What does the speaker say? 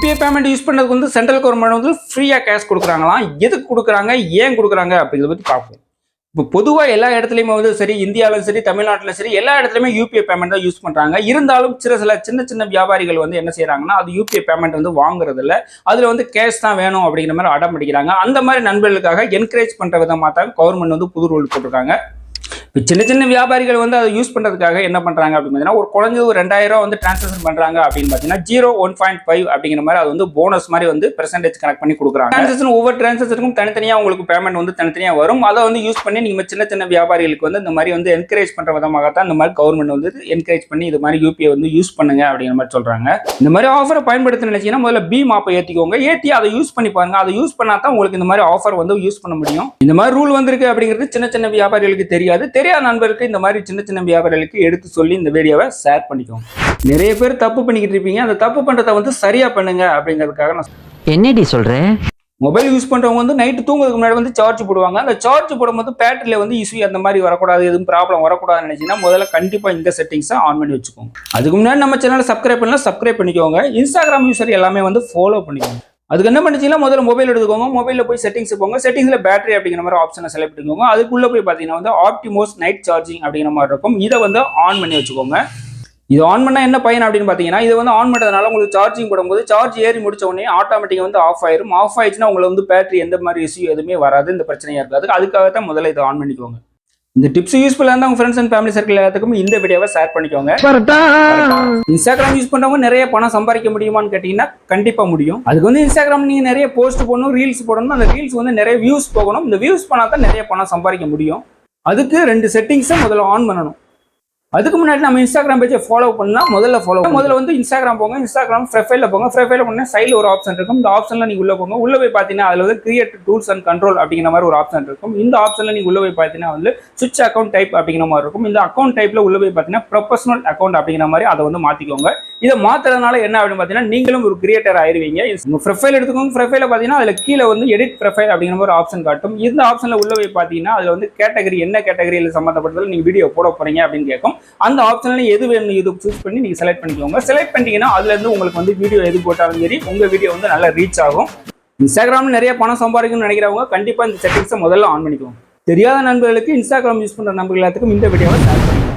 UPI payment use பண்ணதுக்கு வந்து central government வந்து ஃப்ரீயாக கேஷ் கொடுக்குறாங்களாம். எதுக்கு கொடுக்குறாங்க? ஏன் கொடுக்குறாங்க? அப்படிங்கிறத பற்றி பார்ப்போம். இப்போ பொதுவாக எல்லா இடத்துலையுமே வந்து சரி இந்தியாவிலும் சரி தமிழ்நாட்டிலும் சரி எல்லா இடத்துலையுமே யூபிஐ பேமெண்ட் தான் யூஸ் பண்ணுறாங்க இருந்தாலும் சில சில சின்ன சின்ன வியாபாரிகள் வந்து என்ன செய்கிறாங்கன்னா அது யூபிஐ பேமெண்ட் வந்து வாங்குறது இல்லை அதில் வந்து கேஷ் தான் வேணும் அப்படிங்கிற மாதிரி அடம் பிடிக்கிறாங்க. அந்த மாதிரி நண்பர்களுக்காக என்கரேஜ் பண்ணுற விதமாக தான் கவர்மெண்ட் வந்து புது ரூல் போட்டிருக்காங்க. இப்போ சின்ன சின்ன வியாபாரிகள் வந்து அதை யூஸ் பண்ணுறதுக்காக என்ன பண்ணுறாங்க அப்படின்னு பார்த்தீங்கன்னா ஒரு குழந்தை ஒரு ரெண்டாயிரம் வந்து டிரான்சாக்ஷன் பண்ணுறாங்க அப்படின்னு பார்த்தீங்கன்னா ஜீரோ ஒன் பாயிண்ட் ஃபைவ் அப்படிங்கிற மாதிரி அது வந்து போனஸ் மாதிரி வந்து பெர்சன்டேஜ் கனெக்ட் பண்ணி கொடுக்குறாங்க. டிரான்சாக்ஷன் ஒவ்வொரு டிரான்சாக்ஷனுக்கும் தனித்தனியாக உங்களுக்கு பேமெண்ட் வந்து தனித்தனியாக வரும். அதை வந்து யூஸ் பண்ணி நீங்கள் சின்ன சின்ன வியாபாரிகளுக்கு வந்து இந்த மாதிரி வந்து என்கரேஜ் பண்ணுற விதமாக தான் இந்த மாதிரி கவர்மெண்ட் வந்து என்கரேஜ் பண்ணி இது மாதிரி யூபிஐ வந்து யூஸ் பண்ணுங்க அப்படிங்கிற மாதிரி சொல்கிறாங்க இந்த மாதிரி ஆஃபரை பயன்படுத்த நினைச்சீங்கன்னா முதல்ல பீம் ஆப்பை ஏற்றிக்கோங்க ஏற்றி அதை யூஸ் பண்ணி பாருங்க. அதை யூஸ் பண்ணால் தான் உங்களுக்கு இந்த மாதிரி ஆஃபர் வந்து யூஸ் பண்ண முடியும். இந்த மாதிரி ரூல் வந்திருக்கு அப்படிங்கிறது சின்ன சின்ன வியாபாரிகளுக்கு தெரியாது. தெரியாத நண்பருக்கு இந்த மாதிரி சின்ன சின்ன வியாபாரிகளுக்கு எடுத்து சொல்லி இந்த வீடியோவை ஷேர் பண்ணிக்கோங்க. நிறைய பேர் தப்பு பண்ணிக்கிட்டு இருப்பீங்க. அந்த தப்பு பண்றதை வந்து சரியா பண்ணுங்க அப்படிங்கிறதுக்காக நான் என்னடி சொல்ற? மொபைல் யூஸ் பண்றவங்க வந்து நைட்டு தூங்குறதுக்கு முன்னாடி வந்து சார்ஜ் போடுவாங்க. அந்த சார்ஜ் போடும்போது பேட்டரியில வந்து இஷ்யூ அந்த மாதிரி வரக்கூடாது எதுவும் ப்ராப்ளம் வரக்கூடாதுன்னு நினைச்சீங்கன்னா முதல்ல கண்டிப்பா இந்த செட்டிங்ஸை ஆன் பண்ணி வச்சுக்கோங்க. அதுக்கு முன்னாடி நம்ம சேனலை சப்ஸ்கிரைப் பண்ணலாம் சப்ஸ்கிரைப் பண்ணிக்கோங்க. இன்ஸ்டாகிராம் யூசர் எல்லாமே வந்து ஃபாலோ பண்ணிக்கோங்க. அதுக்கு என்ன பண்ணிச்சீங்கன்னா முதல்ல மொபைல் எடுத்துக்கோங்க. மொபைலில் போய் செட்டிங்ஸ் போங்க. செட்டிங்ஸில் பேட்டரி அப்படிங்கிற மாதிரி ஆப்ஷனை செலக்ட் பண்ணிக்கோங்க. அதுக்குள்ளே போய் பார்த்தீங்கன்னா வந்து ஆப்டிமோஸ் நைட் சார்ஜிங் அப்படிங்கிற மாதிரி இருக்கும். இதை வந்து ஆன் பண்ணி வச்சுக்கோங்க. இது ஆன் பண்ணால் என்ன பயன் அப்படின்னு பார்த்தீங்கன்னா இது வந்து ஆன் பண்ணுறதுனால உங்களுக்கு சார்ஜிங் போடும்போது சார்ஜ் ஏறி முடிச்ச உடனே ஆட்டோமேட்டிக்காக வந்து ஆஃப் ஆயிரும். ஆஃப் ஆயிடுச்சுன்னா உங்களுக்கு வந்து பேட்டரி எந்த மாதிரி இஷ்யூ எதுவுமே வராது. இந்த பிரச்சனையாக இருக்காது. அதுக்காக தான் முதல்ல இதை ஆன் பண்ணிக்கோங்க. இந்த டிப்ஸ் யூஸ்ஃபுல்லாக இருந்தால் உங்கள் ஃப்ரெண்ட்ஸ் அண்ட் ஃபேமிலி சர்க்கிள் எல்லாத்துக்கும் இந்த வீடியோவை ஷேர் பண்ணிக்கோங்க. இன்ஸ்டாகிராம் யூஸ் பண்றவங்க நிறைய பணம் சம்பாதிக்க முடியுமான்னு கேட்டீங்கன்னா கண்டிப்பா முடியும். அதுக்கு வந்து இன்ஸ்டாகிராம் நீங்க நிறைய போஸ்ட் போடணும் ரீல்ஸ் போடணும். அந்த ரீல்ஸ் வந்து நிறைய வியூஸ் போகணும். இந்த வியூஸ் பண்ணா தான் நிறைய பணம் சம்பாதிக்க முடியும். அதுக்கு ரெண்டு செட்டிங்ஸை முதல்ல ஆன் பண்ணணும். அதுக்கு முன்னாடி நம்ம இன்ஸ்டாகிராம் பேஜை ஃபாலோ பண்ணலாம் முதல்ல ஃபாலோ முதல்ல வந்து இன்ஸ்டாகிராம் போங்க இன்ஸ்டாகிராம் ப்ரொஃபைல போங்க. ப்ரொஃபைல பண்ண சைடில் ஒரு ஆப்ஷன் இருக்கும். இந்த ஆப்ஷன்ல நீங்க உள்ள போங்க. உள்ள போய் பார்த்தீங்கன்னா அதுல வந்து கிரியேட் டூல்ஸ் அண்ட் கண்ட்ரோல் அப்படிங்கிற மாதிரி ஒரு ஆப்ஷன் இருக்கும். இந்த ஆப்ஷன்ல நீங்க உள்ள போய் பார்த்தீங்கன்னா வந்து சுவிட்ச் அக்கௌண்ட் டைப் அப்படிங்கிற மாதிரி இருக்கும். இந்த அக்கௌண்ட் டைப்ல உள்ள போய் பார்த்தீங்கன்னா ப்ரொஃபஷனல் அக்கௌண்ட் அப்படிங்கிற மாதிரி அதை வந்து மாத்திக்கோங்க. இதை மாத்துறதுனால என்ன அப்படின்னு பார்த்தீங்கன்னா நீங்களும் ஒரு கிரியேட்டர் ஆயிருவீங்க. உங்கள் ப்ரொஃபைல் எடுத்துக்கோங்க. ப்ரொஃபைல பார்த்தீங்கன்னா அதில் கீழே வந்து எடிட் ப்ரொஃபைல் அப்படிங்கிற ஒரு ஆப்ஷன் காட்டும். இந்த ஆப்ஷனில் உள்ள போய் பார்த்தீங்கன்னா அதில் வந்து கேட்டகரி என்ன கேட்டகரியில் சம்மந்தப்பட்டதில் நீங்கள் வீடியோ போட போகிறீங்க அப்படின்னு கேட்கும். அந்த ஆப்ஷனில் எது வேணும் இது சூஸ் பண்ணி நீங்கள் செலக்ட் பண்ணிக்கோங்க. செலக்ட் பண்ணிட்டீங்கன்னா அதுலேருந்து உங்களுக்கு வந்து வீடியோ எது போட்டாலும் சரி உங்கள் வீடியோ வந்து நல்லா ரீச் ஆகும். இன்ஸ்டாகிராமில் நிறைய பணம் சம்பாதிக்கணும்னு நினைக்கிறவங்க கண்டிப்பாக இந்த செட்டிங்ஸை முதல்ல ஆன் பண்ணிக்கோங்க. தெரியாத நண்பர்களுக்கு இன்ஸ்டாகிராம் யூஸ் பண்ணுற நண்பர்கள் எல்லாத்துக்கும் இந்த வீடியோவை ஷேர்